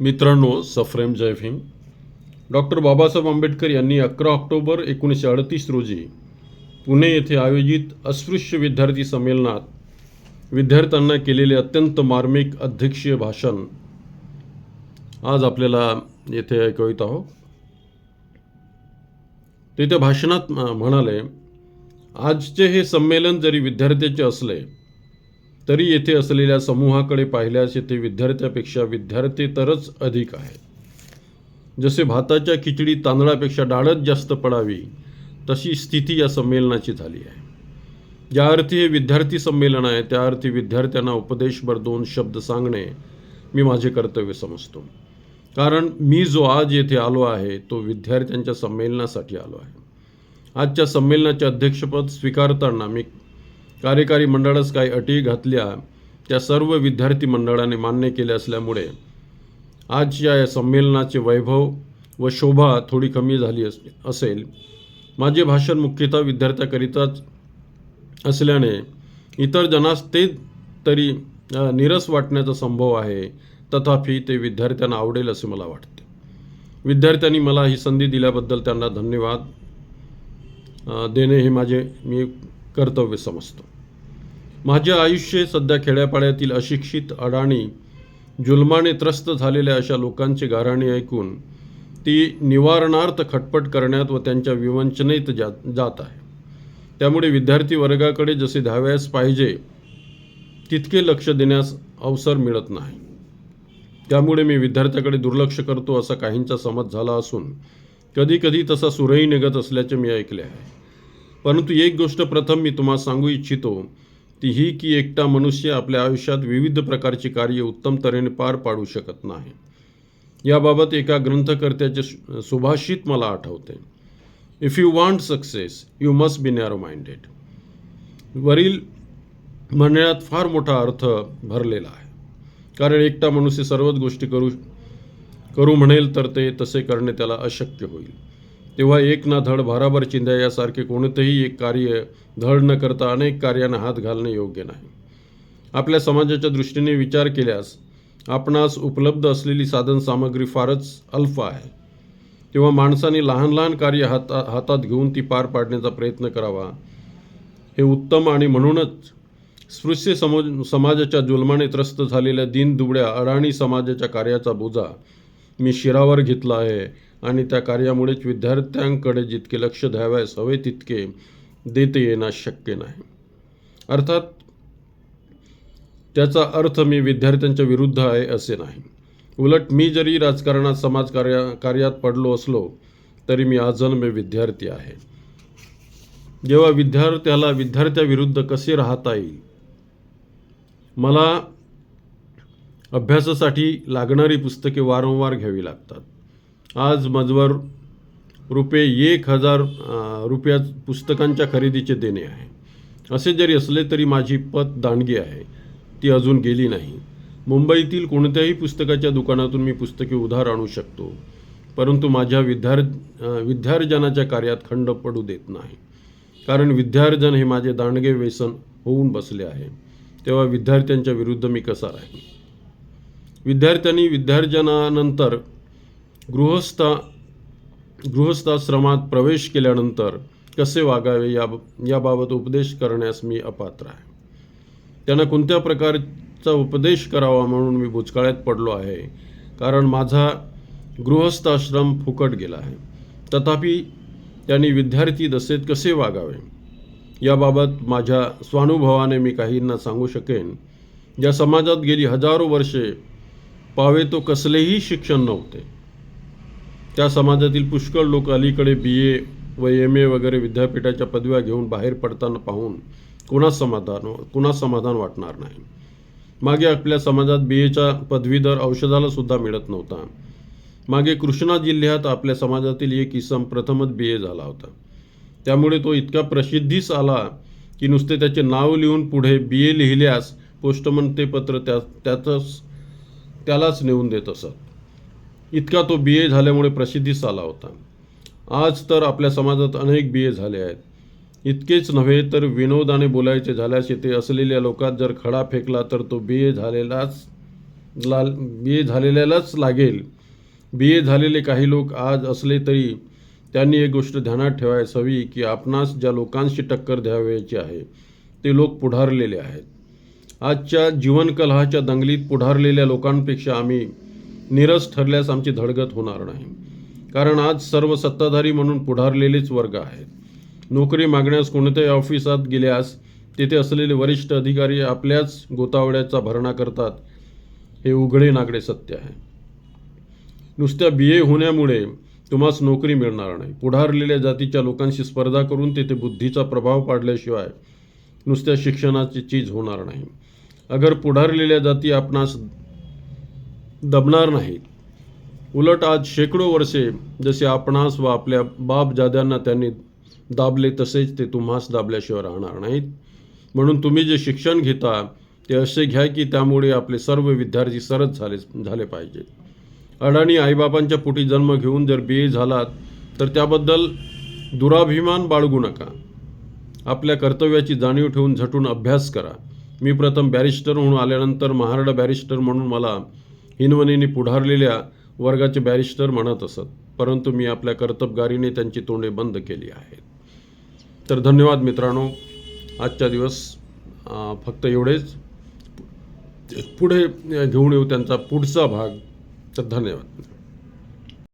मित्रांनो सफ्रेम जयफिंग डॉक्टर बाबासाहेब आंबेडकर यांनी अकरा ऑक्टोबर एकोणीसशे अडतीस रोजी पुणे येथे आयोजित अस्पृश्य विद्यार्थी संमेलनात विद्यार्थ्यांना केलेले अत्यंत मार्मिक अध्यक्षीय भाषण आज आपल्याला येथे ऐकवित आहोत. ते त्या भाषणात म्हणाले आजचे हे संमेलन जरी विद्यार्थ्याचे असले तरी येथे असलेल्या समूहाकडे पाहिल्यास येथे विद्यार्थ्यापेक्षा विद्यार्थी तरच अधिक आहेत. जसे भाताच्या खिचडी तांदळापेक्षा डाळच जास्त पडावी तशी स्थिती या संमेलनाची झाली आहे. ज्या अर्थी हे विद्यार्थी संमेलन आहे त्या अर्थी विद्यार्थ्यांना उपदेशभर दोन शब्द सांगणे मी माझे कर्तव्य समजतो. कारण मी जो आज येथे आलो आहे तो विद्यार्थ्यांच्या संमेलनासाठी आलो आहे. आजच्या संमेलनाचे अध्यक्षपद स्वीकारताना मी कार्यकारी मंडळास काही अटी घातल्या त्या सर्व विद्यार्थी मंडळाने मान्य केल्या असल्यामुळे आजच्या या संमेलनाचे वैभव व शोभा थोडी कमी झाली अस असेल. माझे भाषण मुख्यतः विद्यार्थ्याकरिताच असल्याने इतर जणास ते तरी निरस वाटण्याचा संभव आहे. तथापि ते विद्यार्थ्यांना आवडेल असे मला वाटते. विद्यार्थ्यांनी मला ही संधी दिल्याबद्दल त्यांना धन्यवाद. देणे हे माझे मी कर्तव्य समजतो. माझे आयुष्य सध्या खेड्यापाड्यातील अशिक्षित अडाणी जुलमाने त्रस्त झालेल्या अशा लोकांची गाराणी ऐकून ती निवारणार्थ खटपट करण्यात व त्यांच्या विवंचनेत जात जात आहे. त्यामुळे विद्यार्थी वर्गाकडे जसे धाव्यास पाहिजे तितके लक्ष देण्यास अवसर मिळत नाही. त्यामुळे मी विद्यार्थ्याकडे दुर्लक्ष करतो असा काहींचा समज झाला असून कधीकधी तसा सुरही निघत असल्याचे मी ऐकले आहे. परंतु एक गोष्ट प्रथम मी तुम्हाला सांगू इच्छितो ती ही की एकटा मनुष्य आपल्या आयुष्यात विविध प्रकारची कार्य उत्तम तऱ्हेने पार पाडू शकत नाही. याबाबत एका ग्रंथकर्त्याचे सुभाषित मला आठवते. If you want success you must be narrow minded वरील म्हणण्यात फार मोठा अर्थ भरलेला आहे. कारण एकटा मनुष्य सर्वच गोष्टी करू करू म्हणेल तर ते तसे करणे त्याला अशक्य होईल. तेव्हा एक ना धड भाराभर चिंध्या यासारखे कोणतेही एक कार्य धड न करता अनेक कार्यांना हात घालणे योग्य नाही. आपल्या समाजाच्या दृष्टीने विचार केल्यास आपणास उपलब्ध असलेली साधन सामग्री फारच अल्प आहे. तेव्हा माणसाने लहान लहान कार्य हाता हातात घेऊन ती पार पाडण्याचा प्रयत्न करावा. हे उत्तम आणि म्हणूनच स्पृश्य समज समाजाच्या जुलमाने त्रस्त झालेल्या दीनदुबळ्या अडाणी समाजाच्या कार्याचा बोजा मी शिरावर घेतला आहे आणि त्या कार्यामुळेच विद्यार्थ्यांकडे जितके लक्ष द्यावयास हवे तितके देता येणं शक्य नाही. अर्थात त्याचा अर्थ मी विद्यार्थ्यांच्या विरुद्ध आहे असे नाही. उलट मी जरी राजकारणात समाजकार्या कार्यात पडलो असलो तरी मी आजन्मे विद्यार्थी आहे. जेव्हा विद्यार्थ्याला विद्यार्थ्याविरुद्ध कसे राहता येईल? मला अभ्यासासाठी लागणारी पुस्तके वारंवार घ्यावी लागतात. आज मजवर रुपये एक हजार रुपया पुस्तकांच्या खरेदीचे देणे आहे. असे जरी असले तरी माझी पत दांडगी आहे. ती अजून गेली नाही. मुंबईतील कोणत्याही पुस्तकाच्या दुकानातून मी पुस्तके उधार आणू शकतो. परंतु माझ्या विद्यार् विद्यार्जनाच्या कार्यात खंड पडू देत नाही. कारण विद्यार्जन हे माझे दांडगे व्यसन होऊन बसले आहे. तेव्हा विद्यार्थ्यांच्या विरुद्ध मी कसा राहीन? विद्यार्थ्यांनी विद्यार्जनानंतर गृहस्था गृहस्थाश्रमात प्रवेश केल्यानंतर कसे वागावे या याबाबत उपदेश करण्यास मी अपात्र आहे. त्यांना कोणत्या प्रकारचा उपदेश करावा म्हणून मी भुचकाळ्यात पडलो आहे कारण माझा गृहस्थाश्रम फुकट गेला आहे. तथापि त्यांनी विद्यार्थी दशेत कसे वागावे याबाबत माझ्या स्वानुभवाने मी काहींना सांगू शकेन. ज्या समाजात गेली हजारो वर्षे पावे तो कसलेही शिक्षण नव्हते. त्या समाजातील पुष्कळ लोक अलीकडे बी ए व एम ए वगैरे विद्यापीठाच्या पदव्या घेऊन बाहेर पडताना पाहून कुणास समाधान कुणास समाधान वाटणार नाही. मागे आपल्या समाजात बी एच्या पदवीधर औषधाला सुद्धा मिळत नव्हता. मागे कृष्णा जिल्ह्यात आपल्या समाजातील एक इसम प्रथमच बी ए झाला होता. त्यामुळे तो इतका प्रसिद्धीस आला की नुसते त्याचे नाव लिहून पुढे बी ए लिहिल्यास पोस्टमन ते पत्र त्या त्यातच त्यालाच नेऊन देत असत. इतका तो बी ए झाल्यामुळे प्रसिद्धीस आला होता. आज तर आपल्या समाजात अनेक बी ए झाले आहेत. इतकेच नव्हे तर विनोदाने बोलायचे झाल्यास येथे असलेल्या लोकात जर खडा फेकला तर तो बी ए झालेलाच लाल बी ए झालेल्यालाच लागेल. बी ए झालेले काही लोक आज असले तरी त्यांनी एक गोष्ट ध्यानात ठेवायस हवी की आपणास ज्या लोकांशी टक्कर द्यावयाची आहे ते लोक पुढारलेले आहेत. आजच्या जीवनकलहाच्या दंगलीत पुढारलेल्या लोकांपेक्षा आम्ही निरस ठरल्यास आमची धडगत होणार नाही. कारण आज सर्व सत्ताधारी म्हणून पुढारलेलेच वर्ग आहेत. नोकरी मागण्यास कोणत्याही ऑफिसात गेल्यास तेथे असलेले वरिष्ठ अधिकारी आपल्याच गोतावळ्याचा भरणा करतात. हे उघडे नागडे सत्य आहे. नुसत्या बी ए होण्यामुळे तुम्हास नोकरी मिळणार नाही. पुढारलेल्या जातीच्या लोकांशी स्पर्धा करून तेथे बुद्धीचा प्रभाव पाडल्याशिवाय नुसत्या शिक्षणाची चीज होणार नाही. अगर पुढारलेल्या जाती आपणास दबणार नाहीत. उलट आज शेकडो वर्षे जसे आपणास व आपल्या बाप जाद्यांना त्यांनी दाबले तसेच ते तुम्हास दाबल्याशिवाय राहणार नाहीत. म्हणून तुम्ही जे शिक्षण घेता ते असे घ्या की त्यामुळे आपले सर्व विद्यार्थी सरस झाले झाले पाहिजेत अडाणी आईबापांच्या पोटी जन्म घेऊन जर बी ए झालात तर त्याबद्दल दुराभिमान बाळगू नका. आपल्या कर्तव्याची जाणीव ठेवून झटून अभ्यास करा. मी प्रथम बॅरिस्टर म्हणून आल्यानंतर महारडा बॅरिस्टर म्हणून मला हिनवणीने पुढारलेल्या वर्गाचे बॅरिस्टर म्हणत असत. परंतु मी आपल्या कर्तबगारीने त्यांची तोंडे बंद केली आहेत. तर धन्यवाद मित्रांनो. आजचा दिवस फक्त एवढेच. पुढे घेऊन येऊ त्यांचा पुढचा भाग. तर धन्यवाद.